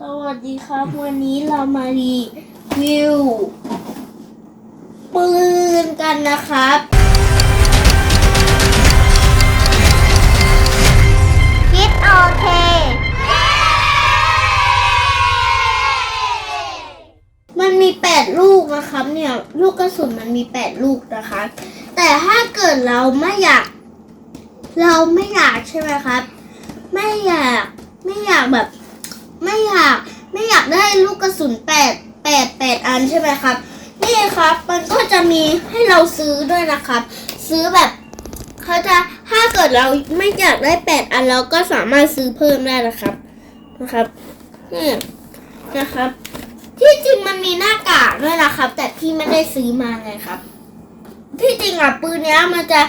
สวัสดีครับ วันนี้เรามารีวิว ปืนกันนะครับ คิดโอเค มันมีแปดลูกนะครับเนี่ย ลูกกระสุนมันมีแปดลูกนะคะแต่ถ้าเกิดเราไม่อยาก เราไม่อยากใช่ไหมครับ ไม่อยากไม่อยากแบบ ไม่อยากไม่อยากได้ลูกกระสุนแปดแปดแปดอันใช่ไหมครับ นี่ครับมันก็จะมีให้เราซื้อด้วยนะครับ ซื้อแบบเขาจะถ้าเกิดเราไม่อยากได้แปดอันเราก็สามารถซื้อเพิ่มได้นะครับนะครับนี่นะครับ ที่จริงมันมีหน้ากากด้วยนะครับ แต่พี่ไม่ได้ซื้อมาไงครับ ที่จริงอะปืนเนี้ยมันจะ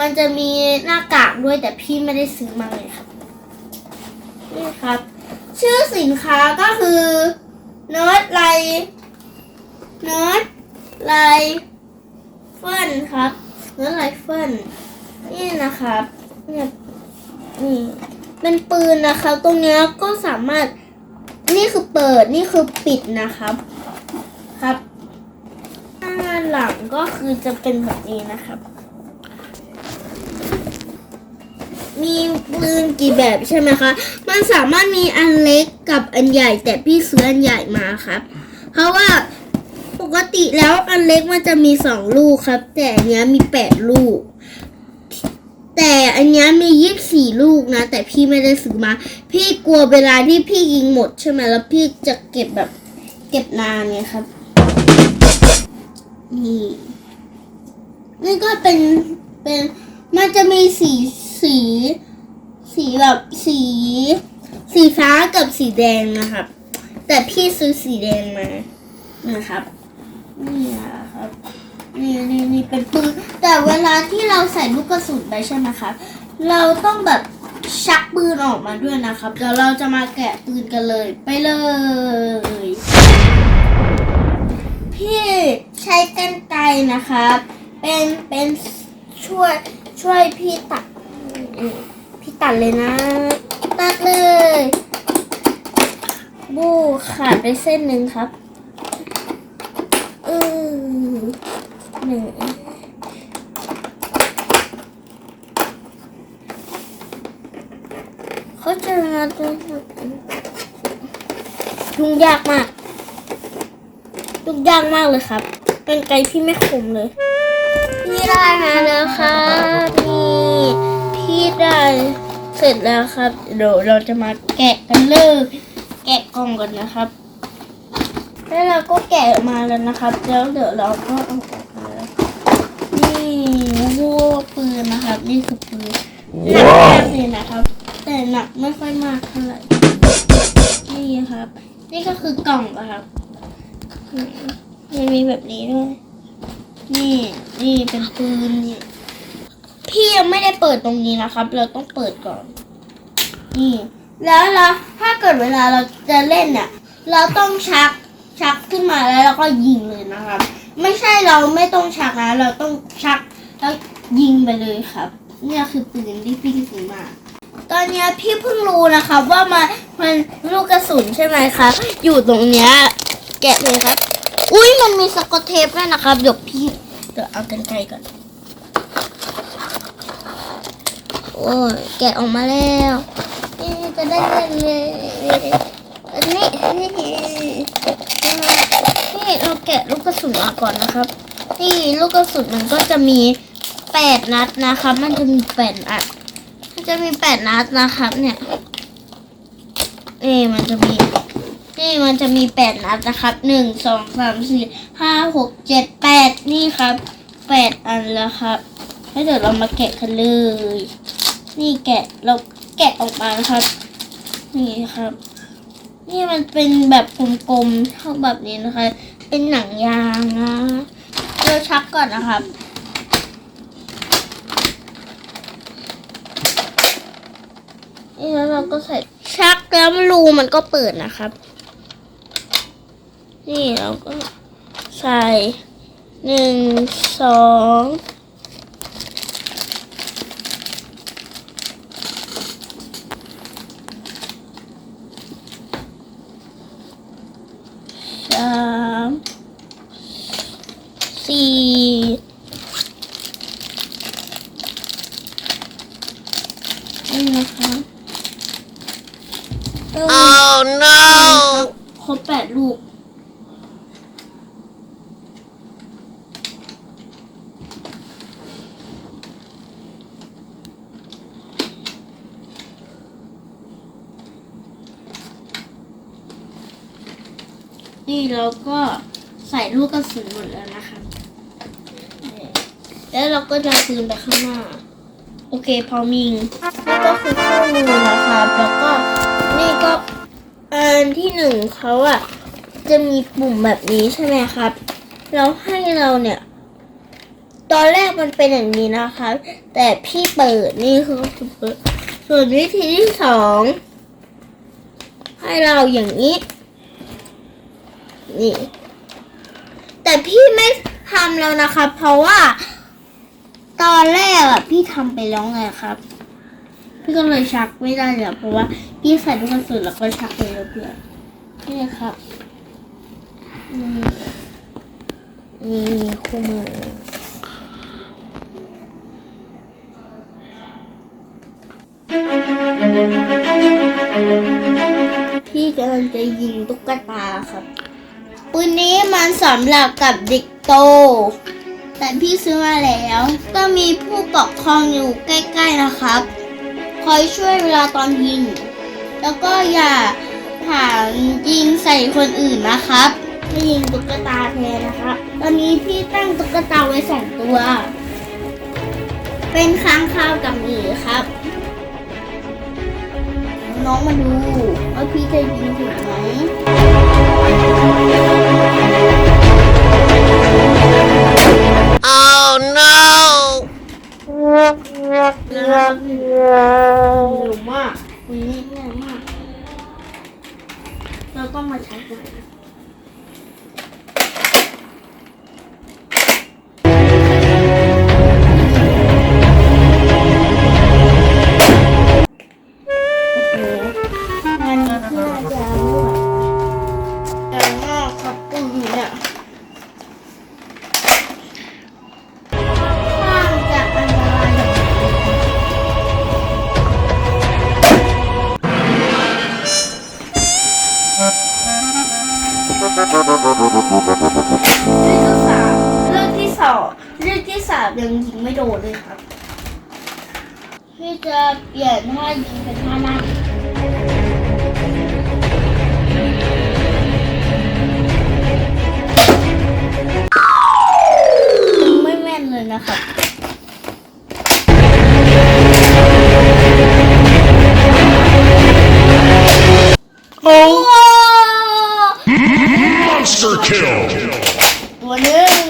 มันจะมีหน้ากากด้วยแต่พี่ไม่ได้ซื้อมาเลยครับนี่ครับ ชื่อสินค้าก็คือเนิร์ดไลเนิร์ดไลเฟิลครับเนิร์ดไลเฟิลนี่นะครับเนี่ยนี่เป็นปืนนะครับตรงนี้ก็สามารถนี่คือเปิดนี่คือปิดนะครับ ครับหน้าหลังก็คือจะเป็นแบบนี้นะครับ มีปืนกี่แบบใช่ไหมคะ มันสามารถมีอันเล็กกับอันใหญ่แต่พี่ซื้ออันใหญ่มาครับ เพราะว่าปกติแล้วอันเล็กมันจะมีสองลูกครับ แต่อันเนี้ยมีแปดลูก แต่อันเนี้ยมียี่สิบสี่ลูกนะ แต่พี่ไม่ได้ซื้อมา พี่กลัวเวลาที่พี่ยิงหมดใช่ไหมแล้วพี่จะเก็บแบบเก็บนานไงครับ นี่นี่ก็เป็นเป็นมันจะมีสี สี สีแบบสี สีฟ้ากับสีแดงนะครับ แต่พี่ซื้อสีแดงมานะครับ นี่นะครับนี่นี่นี่เป็นปืนแต่เวลาที่เราใส่ลูกกระสุนไปใช่ไหมครับ เราต้องแบบชักปืนออกมาด้วยนะครับเดี๋ยวเราจะมาแกะปืนกันเลย ไปเลย พี่ใช้กันไกนะครับ เป็นเป็นช่วยช่วยพี่ตัด พี่ตัดเลยนะ ตัดเลย บูขาดไปเส้นหนึ่งครับอือหนึ่งเขาจะมาตัวยุ่งยากมากยุ่งยากมากเลยครับ เป็นไกลพี่ไม่คมเลยพี่ได้มาแล้วครับนี่ พี่ได้เสร็จแล้วครับ เดี๋ยวเราจะมาแกะกันเลย แกะกล่องก่อนนะครับ แล้วเราก็แกะมาแล้วนะครับ แล้วเดี๋ยวเราก็เอาออกมานี่วัวปืนนะครับ นี่คือปืนหนักมากเลยนะครับ แต่หนักไม่ค่อยมากเท่าไหร่ นี่ครับ นี่ก็คือกล่องนะครับอืมมันมีแบบนี้ด้วย นี่ นี่เป็นปืนนี่ พี่ยังไม่ได้เปิดตรงนี้นะครับ เราต้องเปิดก่อน นี่ แล้วเราถ้าเกิดเวลาเราจะเล่นเนี่ย เราต้องชักชักขึ้นมาแล้วเราก็ยิงเลยนะครับ ไม่ใช่เราไม่ต้องชักนะ เราต้องชักแล้วยิงไปเลยครับ เนี่ยคือปืนที่พี่ซื้อมา ตอนนี้พี่เพิ่งรู้นะครับ ว่ามันมันลูกกระสุนใช่ไหมครับ อยู่ตรงเนี้ยแกะเลยครับ อุ้ยมันมีสกอตเทปด้วยนะครับเดี๋ยวพี่เดี๋ยวเอากันไกลก่อน โอ้ยแกะออกมาแล้วนี่จะได้เล่นเลยอันนี้นี่นี่เราแกะลูกกระสุนออกก่อนนะครับ นี่ลูกกระสุนมันก็จะมีแปดนัดนะครับ มันจะมีแปดนัดมันจะมีแปดนัดนะครับ เนี่ยนี่มันจะมีนี่มันจะมีแปดนัดนะครับหนึ่งสองสามสี่ห้าหกเจ็ดแปดนี่ครับแปดอันแล้วครับแล้วเดี๋ยวเรามาแกะกันเลย นี่แกะเราแกะออกมานะครับ นี่ครับ นี่มันเป็นแบบกลมๆเท่าแบบนี้นะคะ เป็นหนังยางนะเราชักก่อนนะครับนี่แล้วเราก็ใส่ชักแล้วรูมันก็เปิดนะครับ นี่เราก็ใส่หนึ่งสองามสี่นี่นะคะเออ Oh no ครบแปดลูก นี่เราก็ใส่ลูกกระสุนหมดแล้วนะคะแล้วเราก็จะปืนไปข้างหน้า โอเคพอมิงนี่ก็คือข้อมูลนะครับแล้วก็นี่ก็อันที่หนึ่งเขาอะจะมีปุ่มแบบนี้ใช่ไหมครับ แล้วให้เราเนี่ย ตอนแรกมันเป็นอย่างนี้นะครับแต่พี่เปิดนี่คือคือเปิดส่วนวิธีที่สองให้เราอย่างนี้ นี่แต่พี่ไม่ทำแล้วนะครับ เพราะว่า ตอนแรกอะพี่ทำไปแล้วไงครับ พี่ก็เลยชักไม่ได้เลยเพราะว่าพี่ใส่ลูกกระสุนแล้วก็ชักไปแล้เพื่อนนี่ครับนี่นี่คู่มือพี่กำลังจะยิงตุ๊กตาครับ ปืนนี้มันสำหรับกับเด็กโต แต่พี่ซื้อมาแล้ว ก็มีผู้ปกครองอยู่ใกล้ ๆนะครับ คอยช่วยเวลาตอนยิง แล้วก็อย่าผ่านยิงใส่คนอื่นนะครับไม่ยิงตุ๊กตาแทนนะครับ ตอนนี้พี่ตั้งตุ๊กตาไว้สองตัว เป็นค้างคาวกับหมีครับ น้องมาดูว่าพี่จะยิงถูกไหม เราต้ เรื่องที่สามเรื่องที่สามยังยิงไม่โดนเลยครับพี่จะเปลี่ยนท่ายิงเป็นท่านั่ง Monster kill! ตัวหนึ่ง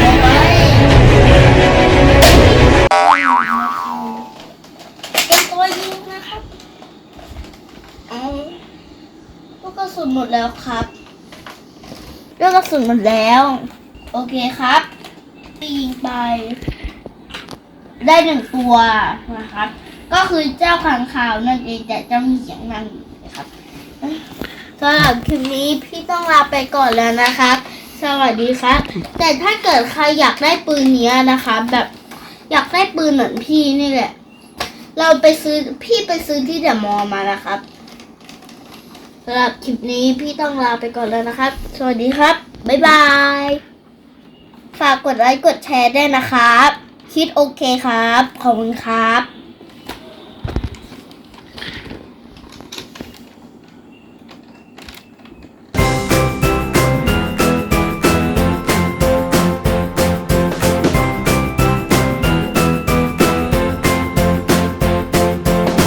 เอาไว้เป็นตัวยิงนะครับเอาลูกกระสุนหมดแล้วครับลูกกระสุนหมดแล้ว โอเคครับยิงไป ได้หนึ่งตัวนะครับ ก็คือเจ้าขังขาวนั่นเองแต่เจ้ามีเสียงนั่งอยู่นะครับ สำหรับคลิปนี้พี่ต้องลาไปก่อนแล้วนะครับ สวัสดีครับ แต่ถ้าเกิดใครอยากได้ปืนเนี้ยนะคะ แบบอยากได้ปืนเหมือนพี่นี่แหละ เราไปซื้อพี่ไปซื้อที่เดอะมอลล์มานะครับสำหรับคลิปนี้พี่ต้องลาไปก่อนแล้วนะครับ สวัสดีครับ บ๊ายบาย ฝากกดไลค์กดแชร์ด้วยนะครับ คิดโอเคครับ ขอบคุณครับ